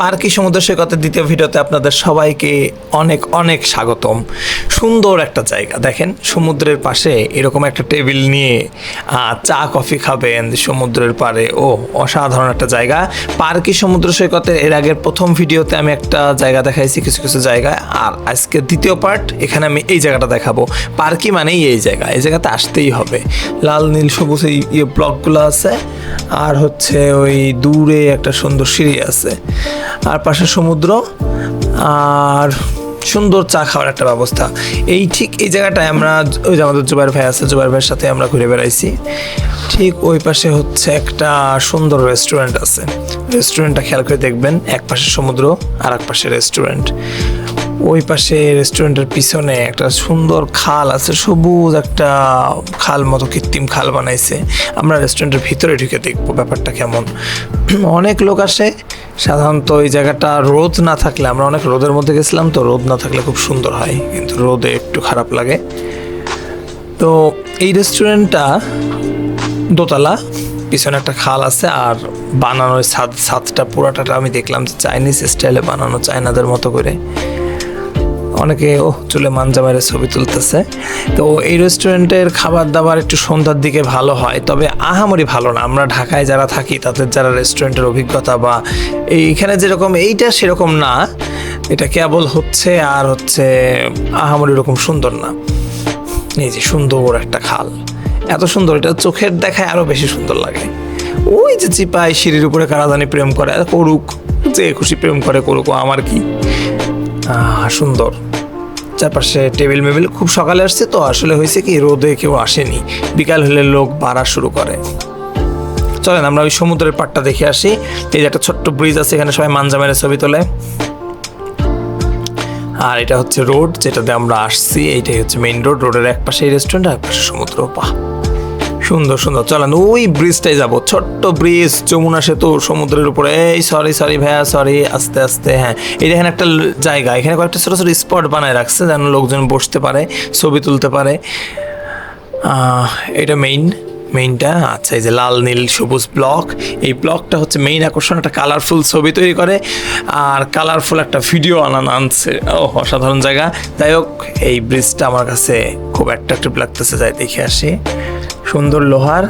পার্কি সমুদ্র সৈকতের দ্বিতীয় ভিডিওতে আপনাদের সবাইকে অনেক অনেক স্বাগতম। সুন্দর একটা জায়গা। দেখেন, সমুদ্রের পাশে এরকম একটা টেবিল নিয়ে চা, কফি খাবেন সমুদ্রের পাড়ে। ও, অসাধারণ একটা জায়গা। পার্কি সমুদ্র সৈকতের এর আগের প্রথম ভিডিওতে আমি একটা জায়গা দেখাইছি, কিছু কিছু জায়গায় আর আজকে দ্বিতীয় পার্ট, এখানে আমি এই জায়গাটা দেখাবো। পার্কি মানেই এই জায়গা। এই জায়গাতে আসতেই হবে। লাল, নীল, সবুজ এই ব্লকগুলো আছে। আর হচ্ছে ওই দূরে একটা সুন্দর সিঁড়ি আছে। আর পাশে সমুদ্র আর সুন্দর চা খাওয়ার একটা ব্যবস্থা। এই ঠিক এই জায়গাটায় আমরা ওই যে আমাদের জুবাইর ভাই আছে, জুবাইর ভাইয়ের সাথে আমরা ঘুরে বেড়াইছি। ঠিক ওই পাশে হচ্ছে একটা সুন্দর রেস্টুরেন্ট আছে। রেস্টুরেন্টটা খেয়াল করে দেখবেন, এক পাশে সমুদ্র, আর এক পাশে রেস্টুরেন্ট ওই পাশে রেস্টুরেন্টের পিছনে একটা সুন্দর খাল আছে, সবুজ একটা খাল মতো, কৃত্রিম খাল বানাইছে। আমরা রেস্টুরেন্টের ভিতরে ঢুকে দেখব ব্যাপারটা কেমন। অনেক লোক আসে সাধারণত ওই জায়গাটা রোদ না থাকলে, আমরা অনেক রোদের মধ্যে গেছিলাম, তো রোদ না থাকলে খুব সুন্দর হয়, কিন্তু রোদে একটু খারাপ লাগে। তো এই রেস্টুরেন্টটা দোতলা, পিছনে একটা খাল আছে, আর বানানোর ছাদ ছাদটা পুরাটাটা আমি দেখলাম যে চাইনিজ স্টাইলে বানানো চায়নাদের মতো করে। অনেকে ও চুলে মাঞ্জা ছবি তুলতেছে। তো এই রেস্টুরেন্টের খাবার দাবার একটু সন্ধ্যার দিকে ভালো হয় তবে আহামরি ভালো না। আমরা ঢাকায় যারা থাকি তাদের যারা রেস্টুরেন্টের অভিজ্ঞতা বা এইখানে যেরকম এইটা সেরকম না এটা কেবল হচ্ছে আর হচ্ছে আহামরি রকম সুন্দর না। এই যে সুন্দর একটা খাল। এত সুন্দর এটা চোখের দেখায় আরও বেশি সুন্দর লাগে। ওই যে চিপাই সিঁড়ির উপরে কারাদানি প্রেম করে করুক যে খুশি প্রেম করে করুক আমার কি? আহ, সুন্দর। চারপাশে টেবিল মেবিল খুব সকালে আসছে তো, আসলে হয়েছে কি রোদে কেউ আসেনি। বিকাল হলে লোক বাড়া শুরু করে। চলেন আমরা ওই সমুদ্রের পাটটা দেখে আসি। এই যে একটা ছোট্ট ব্রিজ আছে, এখানে সবাই মাঞ্জা মেরে ছবি তোলে। আর এটা হচ্ছে রোড যেটাতে আমরা আসছি। এইটাই হচ্ছে মেইন রোড রোডের এক পাশে রেস্টুরেন্ট আর এক পাশে সমুদ্র। বাহ! সুন্দর সুন্দর। চলেন, ওই ব্রিজটাই যাব। ছোট্ট ব্রিজ যমুনা সেতু, সমুদ্রের উপরে। এই সরি সরি ভাইয়া সরি আস্তে আস্তে হ্যাঁ। এই দেখেন একটা জায়গা, এখানে কয়েকটা ছোটো ছোটো স্পট বানায় রাখছে, যেন লোকজন বসতে পারে, ছবি তুলতে পারে। এটা মেইন মেইনটা আচ্ছা এই যে লাল, নীল, সবুজ ব্লক এই ব্লকটা হচ্ছে মেইন আকর্ষণ, একটা কালারফুল ছবি তৈরি করে। আর কালারফুল একটা ভিডিও আনান আনছে। ও, অসাধারণ জায়গা। যাই হোক, এই ব্রিজটা আমার কাছে খুব অ্যাট্রাকটিভ লাগতেছে, যাই দেখে আসি। সুন্দর লোহার।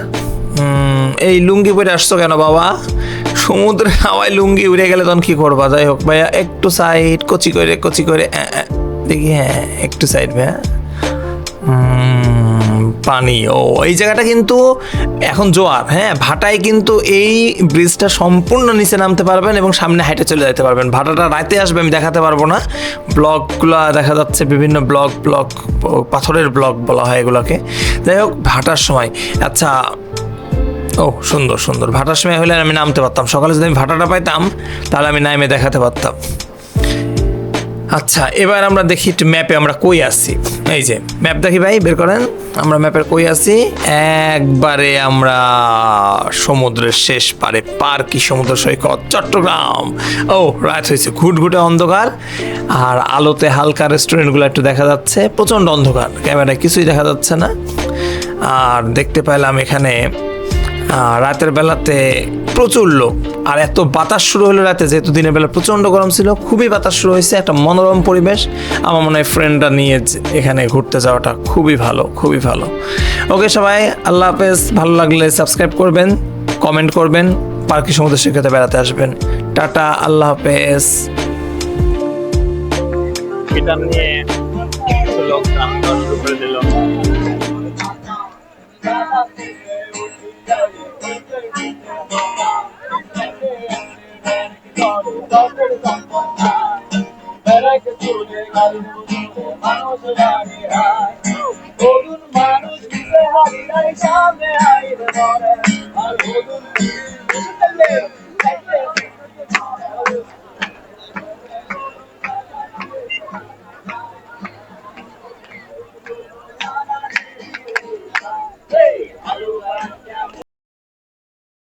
এই লুঙ্গি পরে আসছো কেন বাবা? সমুদ্রে হাওয়ায় লুঙ্গি উড়ে গেলে তখন কি করবা? যাই হোক ভাইয়া, একটু সাইড কচি করে কচি করে দেখি হ্যাঁ একটু সাইড ভাইয়া। পানি। ও, এই জায়গাটা কিন্তু এখন জোয়ার হ্যাঁ? ভাটায় কিন্তু এই ব্রিজটা সম্পূর্ণ নিচে নামতে পারবেন এবং সামনে হাইটে চলে যেতে পারবেন। ভাটাটা রাতে আসবে, আমি দেখাতে পারব না। ব্লকগুলো দেখা যাচ্ছে বিভিন্ন ব্লক ব্লক, পাথরের ব্লক বলা হয় এগুলোকে। যাই হোক, ভাটার সময়। আচ্ছা ও, সুন্দর সুন্দর। ভাটার সময় হলে আমি নামতে পারতাম। সকালে যদি আমি ভাটাটা পাইতাম, তাহলে আমি নামে দেখাতে পারতাম। আচ্ছা এবার আমরা দেখি একটু ম্যাপে আমরা কই আছি। এই যে ম্যাপ দেখি ভাই, বের করেন। আমরা ম্যাপের কই আছি? একবারে আমরা সমুদ্রের শেষ পারে, পার্কি সমুদ্র সৈকত, চট্টগ্রাম। ও রাত হয়েছে, ঘুটঘুটে অন্ধকার। আর আলোতে হালকা রেস্টুরেন্টগুলো একটু দেখা যাচ্ছে, প্রচণ্ড অন্ধকার। ক্যামেরায় কিছুই দেখা যাচ্ছে না। আর দেখতে পেলাম এখানে রাতের বেলাতে প্রচুর লোক। আর এত বাতাস শুরু হলো রাতে, যেহেতু দিনের বেলা প্রচণ্ড গরম ছিল, খুবই বাতাস শুরু হয়েছে, একটা মনোরম পরিবেশ। আমার মনে হয় ফ্রেন্ডরা নিয়ে এখানে ঘুরতে যাওয়াটা খুবই ভালো খুবই ভালো। ওকে সবাই, আল্লাহ হাফেজ। ভালো লাগলে সাবস্ক্রাইব করবেন কমেন্ট করবেন, পার্কি সমুদ্র সৈকতে বেড়াতে আসবেন। টাটা, আল্লাহ হাফেজ। এটা নিয়ে কিছু লোক শুরু করে দিল। মানুষ সামনে আইরে আর